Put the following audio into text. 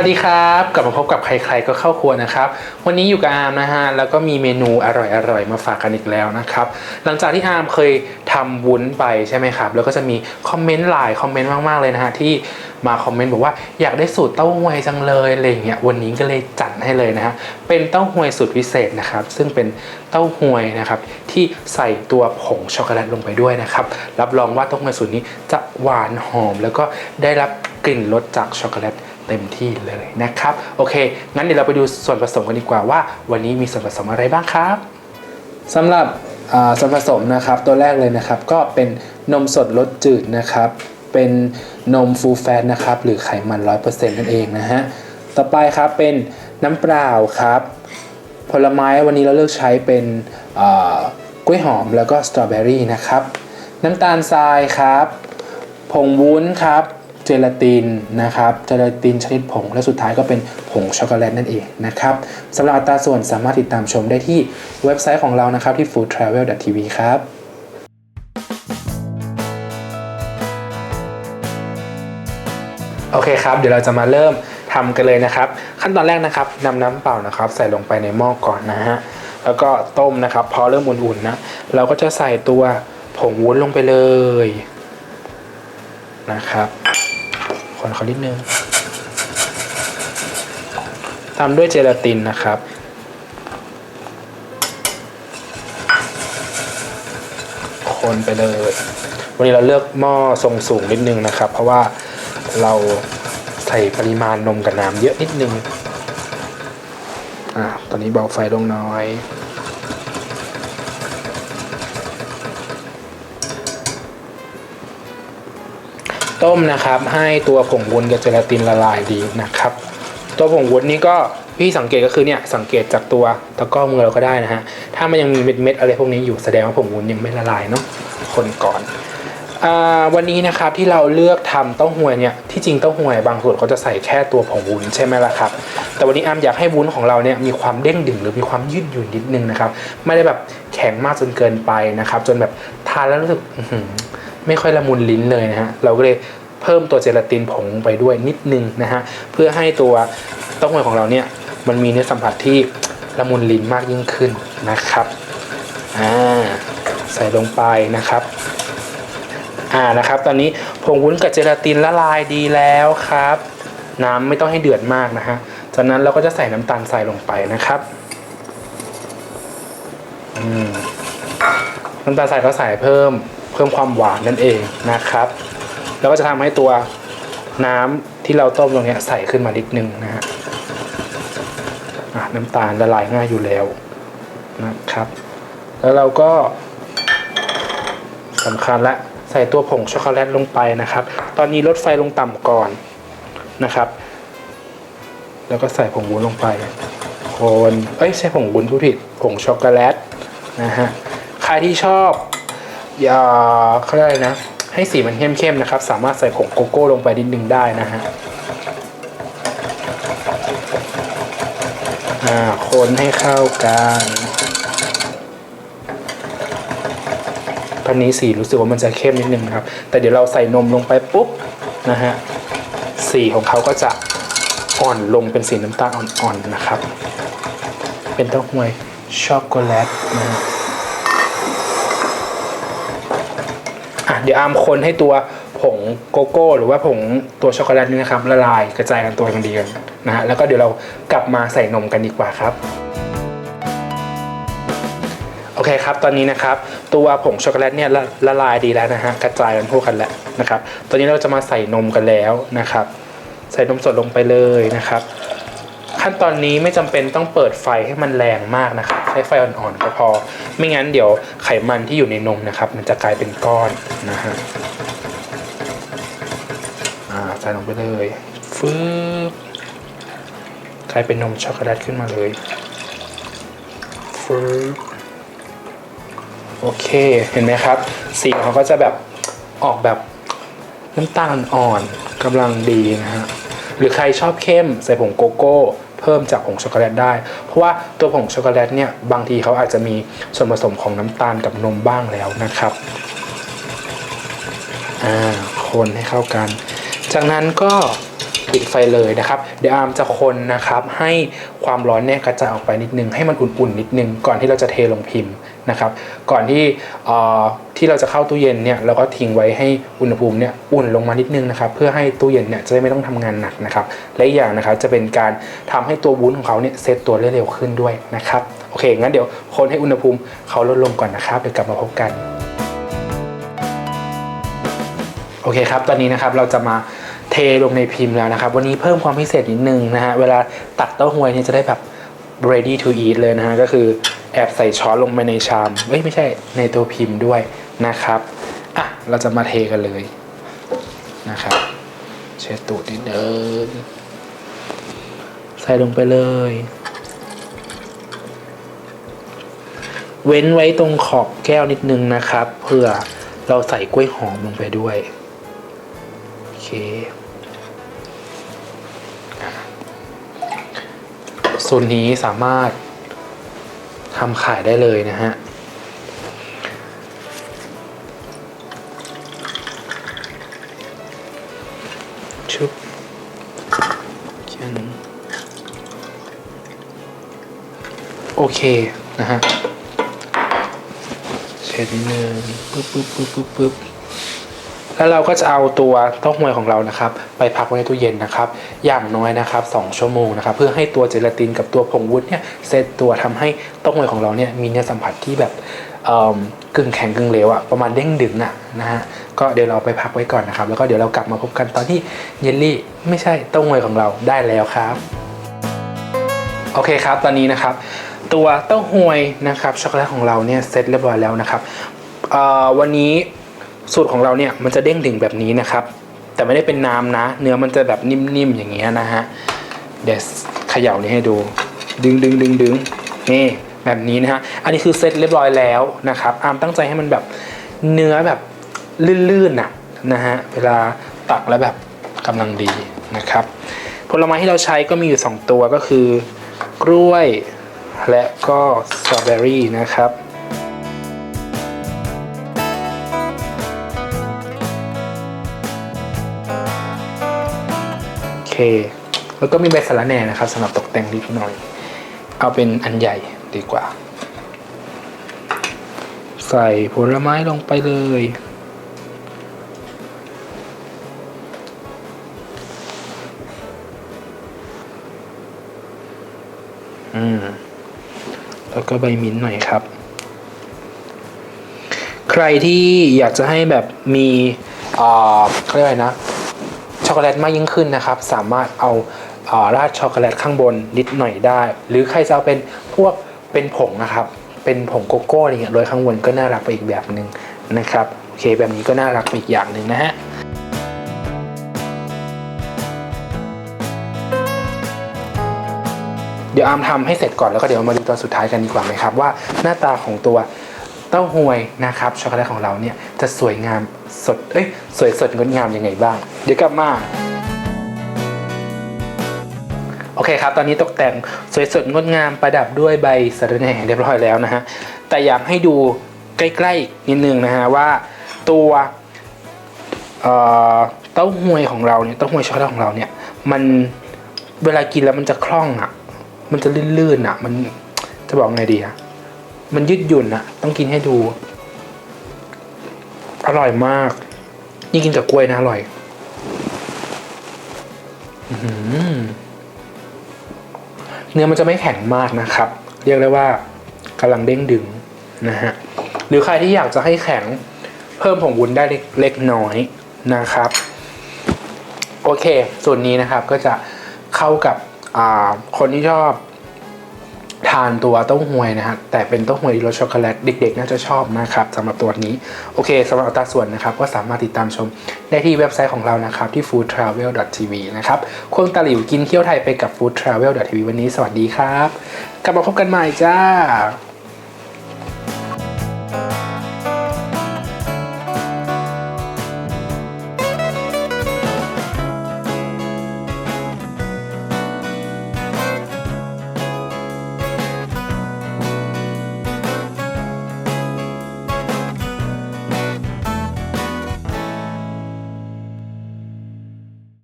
วัสดีครับกลับมาพบกับใคร ๆ ก็เข้าครัวนะครับ วันนี้อยู่กับอาร์มนะฮะแล้วก็มีเมนูอร่อยๆมาฝากกันอีกแล้วนะครับ หลังจากที่อาร์มเคยทำวุ้นไปใช่ไหมครับ แล้วก็จะมีคอมเมนต์หลายคอมเมนต์มากๆเลยนะฮะที่มาคอมเมนต์บอกว่าอยากได้สูตรเต้าหวยจังเลยอะไรอย่างเงี้ยวันนี้ก็เลยจัดให้เลยนะฮะเป็นเต้าหวยสูตรพิเศษนะครับ ซึ่งเป็นเต้าหวยนะครับที่ใส่ตัวผงช็อกโกแลตลงไปด้วยนะครับรับรองว่าเต้าหวยสูตรนี้จะหวานหอม แล้วก็ได้รับกลิ่นรสจากช็อกโกแลต เต็มที่เลยนะครับ โอเค งั้นเดี๋ยวเราไปดูส่วนผสมกันดีกว่าว่า วันนี้มีส่วนผสมอะไรบ้างครับสำหรับส่วนผสมนะครับตัวแรกเลยนะครับ ก็เป็นนมสดรสจืดนะครับ เป็นนมฟูลแฟตนะครับ หรือไขมัน 100%นั่นเองนะฮะต่อไปครับเป็นน้ำเปล่าครับ ผลไม้วันนี้เราเลือกใช้เป็นกล้วยหอมแล้วก็สตรอเบอรี่นะครับ น้ำตาลทรายครับ ผงวุ้นครับ เจลาตินนะครับเจลาตินชนิดผง และสุดท้ายก็เป็นผงช็อกโกแลตนั่นเองนะครับสำหรับอัตราส่วนสามารถติดตามชมได้ที่เว็บไซต์ของเรานะครับที่ foodtravel.tv ครับโอเคครับ เดี๋ยวเราจะมาเริ่มทำกันเลยนะครับ ขั้นตอนแรกนะครับนำน้ำเปล่านะครับ ใส่ลงไปในหม้อก่อนนะฮะแล้วก็ต้มนะครับ พอเริ่มอุ่นๆนะเราก็จะใส่ตัวผงวุ้นลงไปเลยนะครับ คนเขานิดนึงตามด้วยเจลาตินนะครับ คนไปเลย วันนี้เราเลือกหม้อทรงสูงนิดนึงนะครับ เพราะว่าเราใส่ปริมาณนมกับน้ำเยอะนิดนึงอ่าตอนนี้เบาไฟลงน้อย ต้มนะครับ ให้ตัวผงวุ้นกับเจลาตินละลายดีนะครับ ตัวผงวุ้นนี้ก็พี่สังเกตก็คือเนี่ยสังเกตจากตัวตะก้อมือเราก็ได้นะฮะถ้ามันยังมีเม็ดๆอะไรพวกนี้อยู่แสดงว่าผงวุ้นยังไม่ละลายเนาะคนก่อนอวันนี้นะครับที่เราเลือกทำเต้าหวยเนี่ยที่จริงเต้าหวยบางส่วนเขาจะใส่แค่ตัวผงวุ้นใช่ไหมล่ะครับ แต่วันนี้อามอยากให้วุ้นของเราเนี่ยมีความเด้งดึงหรือมีความยืดหยุ่นนิดนึงนะครับ ไม่ได้แบบแข็งมากจนเกินไปนะครับ จนแบบทานแล้วรู้สึก ไม่ค่อยละมุนลิ้นเลยนะฮะเราก็เลยเพิ่มตัวเจลาตินผงไปด้วยนิดนึงนะฮะเพื่อให้ตัวเต้าหวยของเราเนี่ยมันมีเนื้อสัมผัสที่ละมุนลิ้นมากยิ่งขึ้นนะครับอ่าใส่ลงไปนะครับอ่านะครับ ตอนนี้ผงวุ้นกับเจลาตินละลายดีแล้วครับ น้ำไม่ต้องให้เดือดมากนะฮะจากนั้นเราก็จะใส่น้ำตาลทรายลงไปนะครับน้ำตาลทรายก็ใส่เพิ่ม พิ่มความหวานนั่นเองนะครับ แล้วก็จะทำให้ตัวน้ำที่เราต้มตรงนี้ใส่ขึ้นมานิดนึงนะฮะน้ำตาลละลายง่ายอยู่แล้วนะครับ แล้วเราก็สำคัญละใส่ตัวผงช็อกโกแลตลงไปนะครับ ตอนนี้ลดไฟลงต่ำก่อนนะครับ แล้วก็ใส่ผงวุ้นลงไปคนเอ้ยใช่ผงวุ้นผู้ผิดผงช็อกโกแลตนะฮะใครที่ชอบ อย่าเขาเรียกอะไรนะ ให้สีมันเข้มๆนะครับ สามารถใส่ผงโกโก้ลงไปนิดนึงได้นะฮะอ่าคนให้เข้ากันตอนนี้สีรู้สึกว่ามันจะเข้มนิดนึงครับ แต่เดี๋ยวเราใส่นมลงไปปุ๊บนะฮะ สีของเขาก็จะอ่อนลงเป็นสีน้ำตาลอ่อนๆนะครับ เป็นเต้าหวยช็อกโกแลตนะฮะอะเดี๋ยวอามคนให้ตัวผงโกโก้ หรือว่าผงตัวช็อกโกแลตนี่นะครับละลายกระจายกันตัวกันดีกันนะฮะแล้วก็เดี๋ยวเรากลับมาใส่นมกันดีกว่าครับโอเคครับ ตอนนี้นะครับตัวผงช็อกโกแลตเนี่ยละละลายดีแล้วนะฮะกระจายกันทั่วกันแล้วนะครับ ตอนนี้เราจะมาใส่นมกันแล้วนะครับ ใส่นมสดลงไปเลยนะครับ ขั้นตอนนี้ไม่จำเป็นต้องเปิดไฟให้มันแรงมากนะครับใช้ไฟอ่อนๆก็พอ ไม่งั้นเดี๋ยวไขมันที่อยู่ในนมนะครับ มันจะกลายเป็นก้อนนะฮะอ่าใส่ลงไปเลยฟืบกลายเป็นนมช็อกโกแลตขึ้นมาเลยฟืบโอเคเห็นไหมครับ สีเขาก็จะแบบออกแบบน้ำตาลอ่อนกำลังดีนะฮะหรือใครชอบเข้มใส่ผงโกโก้ เพิ่มจากผงช็อกโกแลตได้ เพราะว่าตัวผงช็อกโกแลตเนี่ยบางทีเขาอาจจะมีส่วนผสมของน้ำตาลกับนมบ้างแล้วนะครับอ่าคนให้เข้ากัน จากนั้นก็ปิดไฟเลยนะครับ เดี๋ยวอาร์มจะคนนะครับให้ความร้อนเนี่ยกระจายออกไปนิดนึงให้มันอุ่นๆนิดนึงก่อนที่เราจะเทลงพิมพ์นะครับ ก่อนที่อ่อ ที่เราจะเข้าตู้เย็นเนี่ยเราก็ทิ้งไว้ให้อุณหภูมิเนี่ยอุ่นลงมานิดนึงนะครับเพื่อให้ตู้เย็นเนี่ยจะได้ไม่ต้องทำงานหนักนะครับและอีกอย่างนะครับจะเป็นการทำให้ตัววุ้นของเขาเนี่ยเซตตัวได้เร็วขึ้นด้วยนะครับโอเคงั้นเดี๋ยวคนให้อุณหภูมิเขาลดลงก่อนนะครับเดี๋ยวกลับมาพบกันโอเคครับตอนนี้นะครับเราจะมาเทลงในพิมพ์แล้วนะครับ วันนี้เพิ่มความพิเศษนิดนึงนะฮะเวลาตักเต้าหวยเนี่ยจะได้แบบ ready to eat เลยนะฮะก็คือแอบใส่ช้อนลงไปในชามเอ้ยไม่ใช่ในตัวพิมพ์ด้วย นะครับอะเราจะมาเทกันเลยนะครับ เช็ดตูดนิดนึงใส่ลงไปเลย เว้นไว้ตรงขอบแก้วนิดนึงนะครับ เพื่อเราใส่กล้วยหอมลงไปด้วยโอเคส่วนนี้สามารถทำขายได้เลยนะฮะ ชุบแค่นี้โอเค นะฮะเช็ดนิดนึงปึ๊บปึ๊บปึ๊บปึ๊บปึ๊บแล้วเราก็จะเอาตัวเต้าหวยของเรานะครับ ไปพักไว้ในตู้เย็นนะครับ อย่างน้อยนะครับ 2 ชั่วโมงนะครับ เพื่อให้ตัวเจลาตินกับตัวผงวุ้นเนี่ยเซตตัวทำให้เต้าหวยของเราเนี่ยมีเนื้อสัมผัสที่แบบ กึ่งแข็งกึ่งเหลวอะประมาณเด้งดึงอะนะฮะก็เดี๋ยวเราไปพักไว้ก่อนนะครับ แล้วก็เดี๋ยวเรากลับมาพบกันตอนที่เยลลี่ไม่ใช่เต้าหวยของเราได้แล้วครับ โอเคครับตอนนี้นะครับ ตัวเต้าหวยนะครับช็อกโกแลตของเราเนี่ยเสร็จเรียบร้อยแล้วนะครับวันนี้สูตรของเราเนี่ยมันจะเด้งดึงแบบนี้นะครับ แต่ไม่ได้เป็นน้ำนะ เนื้อมันจะแบบนิ่มๆอย่างเงี้ยนะฮะเดี๋ยวเขย่านี้ให้ดู ดึงดึงดึงดึงนี่ แบบนี้นะฮะ อันนี้คือเซตเรียบร้อยแล้วนะครับ อามตั้งใจให้มันแบบเนื้อแบบลื่นๆน่ะนะฮะ เวลาตักแล้วแบบกำลังดีนะครับ ผลไม้ที่เราใช้ก็มีอยู่ 2 ตัวก็คือกล้วยและก็สตรอเบอรี่นะครับโอเคแล้วก็มีใบสะระแหน่นะครับสำหรับตกแต่งนิดหน่อย เอาเป็นอันใหญ่ ดีกว่า ใส่ผลไม้ลงไปเลย อืม แล้วก็ใบมิ้นท์หน่อยครับ ใครที่อยากจะให้แบบมีเอ่อเขาเรียกอะไรนะ ช็อกโกแลตมากยิ่งขึ้นนะครับ สามารถเอาราดช็อกโกแลตข้างบนนิดหน่อยได้ หรือใครจะเอาเป็นพวก เป็นผงนะครับ เป็นผงโกโก้อะไรเงี้ยโรยข้างบนก็น่ารักไปอีกแบบหนึ่งนะครับโอเคแบบนี้ก็น่ารักไปอีกอย่างหนึ่งนะฮะเดี๋ยวอาร์มทำให้เสร็จก่อนแล้วก็เดี๋ยวมาดูตอนสุดท้ายกันดีกว่าไหมครับว่าหน้าตาของตัวเต้าหวยนะครับช็อกโกแลตของเราเนี่ยจะสวยงามสดเอ้ยสวยสดงดงามยังไงบ้าง เดี๋ยวกลับมา โอเคครับ ตอนนี้ตกแต่งสวยสดงดงามประดับด้วยใบสะระแหน่เรียบร้อยแล้วนะฮะ แต่อยากให้ดูใกล้ๆนิดนึงนะฮะว่าตัวเต้าหวยของเราเนี่ยเต้าหวยช็อกโกแลตของเราเนี่ยมันเวลากินแล้วมันจะคล่องอะ มันจะลื่นๆอะ มันจะบอกไงดีอะมันยืดหยุ่นอะ ต้องกินให้ดู อร่อยมาก นี่กินกับกล้วยนะอร่อย อื้อหือ เนื้อมันจะไม่แข็งมากนะครับ เรียกได้ว่ากำลังเด้งดึงนะฮะหรือใครที่อยากจะให้แข็งเพิ่มผงวุ้นได้เล็กน้อยนะครับโอเค ส่วนนี้นะครับก็จะเข้ากับคนที่ชอบานตัวเต้าหวยนะฮะแต่เป็นเต้าหวยรสช็อกโกแลตเด็กๆ น่าจะชอบนะครับสำหรับตัวนี้ โอเคสำหรับอัตราส่วนนะครับก็สามารถติดตามชมได้ที่เว็บไซต์ของเรานะครับที่ foodtravel.tv นะครับควงตะหลิวกินเที่ยวไทยไปกับ foodtravel.tv วันนี้สวัสดีครับ กลับมาพบกันใหม่จ้า